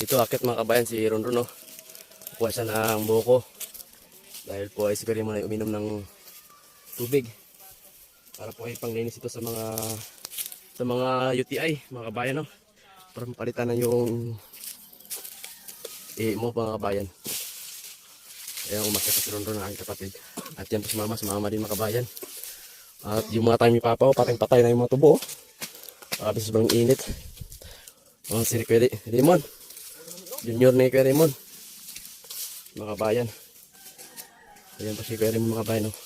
Dito akit mga kabayan si Ronron no. Kuha siya ng buko. Dahil po ay si Perry muna uminom ng tubig. Para po ay panglinis ito sa mga sa mga UTI mga kabayan no. Para mapalitan na yung eh mo mga kabayan. Kaya umakit si Ronron ng aking kapatid. At yan po si mama, si mama din mga kabayan. At yung mga tayo ni Papa, oh, patay patay na yung mga tubo. Oh. Grabe sobrang init. Oh, si Kuya Ri- Raymond. Junior ni Kuya Raymond. Mga kabayan. Ayan pa si Kuya Raymond mga kabayan. Oh.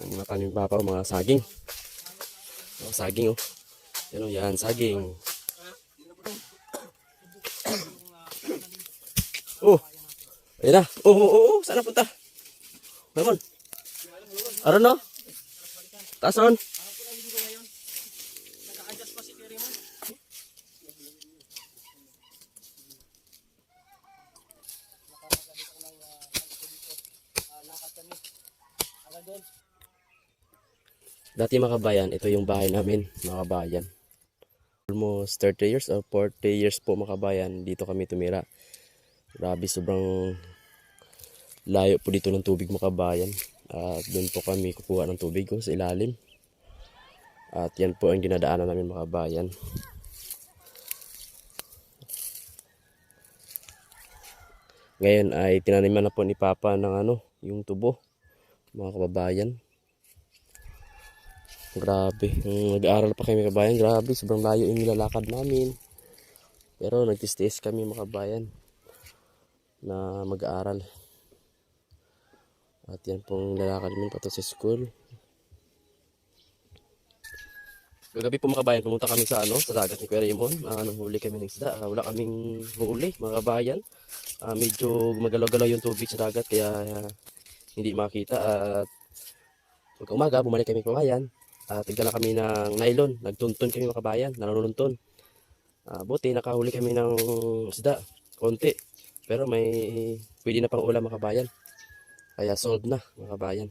Ang mga tanim ni Papa, oh, mga saging. Oh, saging oh. Yan oh, yan, saging. Oh, ayun na. Oh, oh, oh, oh. saan na punta? Raymond. Aron no? Taas ron. Dati mga kabayan, ito yung bahay namin, mga kabayan. Almost 30 years or 40 years po mga kabayan, dito kami tumira. Grabe, sobrang layo po dito ng tubig mga kabayan. At doon po kami kukuha ng tubig oh, sa ilalim. At yan po ang dinadaanan namin mga kabayan. Ngayon ay tinaniman na po ni Papa ng ano, yung tubo. Mga kababayan. Grabe. Nag-aaral pa kami kabayan. Grabe. Sobrang layo yung nilalakad namin. Pero nagtistiis kami mga kabayan na mag-aaral. At yan pong lalakad namin pato sa school. Kagabi po mga kabayan, pumunta kami sa ano, sa dagat ni Kuya Raymond. Uh, nanghuli kami ng isda. Ah, wala kaming huli, mga kabayan. Ah, medyo gumagalaw-galaw yung tubig sa dagat kaya ah, hindi makita. At pagka umaga, bumalik kami kabayan. At tigdala kami ng nylon. Nagtuntun kami mga kabayan, nanununton. Ah, buti nakahuli kami ng isda, konti. Pero may pwede na pang ulam mga kabayan. Kaya sold na mga kabayan.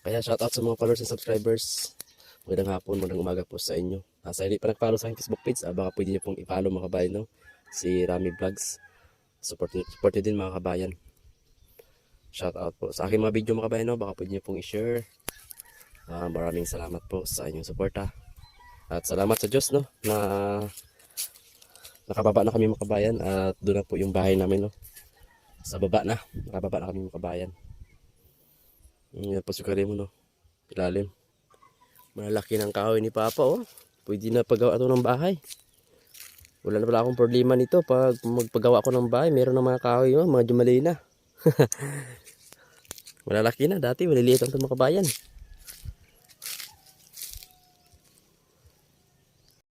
Kaya shout out sa mga followers and subscribers. Magandang hapon, magandang umaga po sa inyo. Uh, sa hindi pa nag-follow sa aking Facebook page, ah, baka pwede nyo pong i-follow mga kabayan, no? Si Rami Vlogs. Support, support din mga kabayan. Shout out po. Sa aking mga video mga kabayan, no? Baka pwede nyo pong i-share. Ah, maraming salamat po sa inyong suporta. At salamat sa Diyos, no? Na nakababa na kami mga kabayan at doon na po yung bahay namin, no? Sa baba na. Nakababa na kami mga kabayan. Yan po si Karim, no? Ilalim. Malaki ng kahoy ni Papa, oh. Pwede na pagawa ito ng bahay. Wala na pala akong problema nito. Pag magpagawa ako ng bahay, meron na mga kahoy, oh, mga jumalay na. Malalaki na. Dati, maliliit ang mga kabayan.